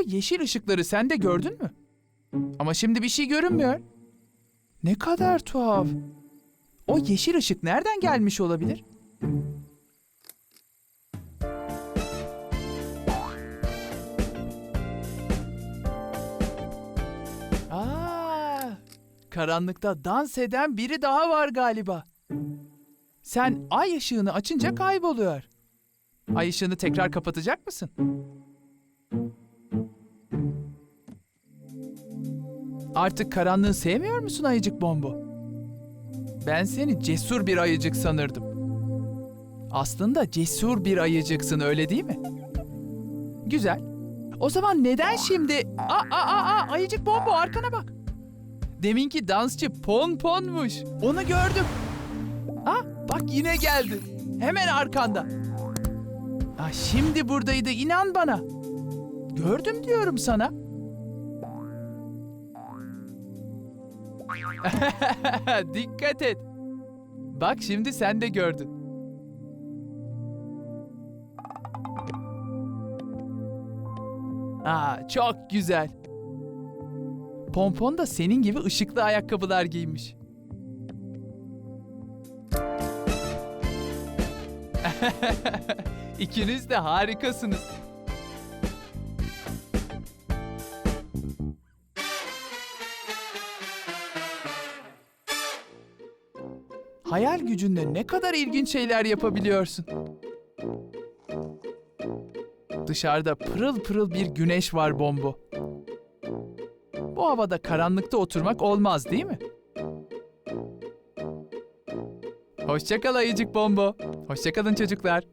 O yeşil ışıkları sen de gördün mü? Ama şimdi bir şey görünmüyor. Ne kadar tuhaf. O yeşil ışık nereden gelmiş olabilir? Aa, karanlıkta dans eden biri daha var galiba. Sen ay ışığını açınca kayboluyor. Ay ışığını tekrar kapatacak mısın? Artık karanlığı sevmiyor musun ayıcık bombo? Ben seni cesur bir ayıcık sanırdım. Aslında cesur bir ayıcıksın öyle değil mi? Güzel. O zaman neden şimdi... Aa, aa, aa, aa, ayıcık bombo arkana bak. Deminki dansçı Pon Pon'muş. Onu gördüm. Ah bak yine geldi. Hemen arkanda. Ah şimdi buradaydı inan bana. Gördüm diyorum sana. Dikkat et. Bak şimdi sen de gördün. Aa, çok güzel. Pompon da senin gibi ışıklı ayakkabılar giymiş. İkiniz de harikasınız. Hayal gücünle ne kadar ilginç şeyler yapabiliyorsun. Dışarıda pırıl pırıl bir güneş var Bombo. Bu havada karanlıkta oturmak olmaz değil mi? Hoşça kal ayıcık Bombo. Hoşça kalın çocuklar.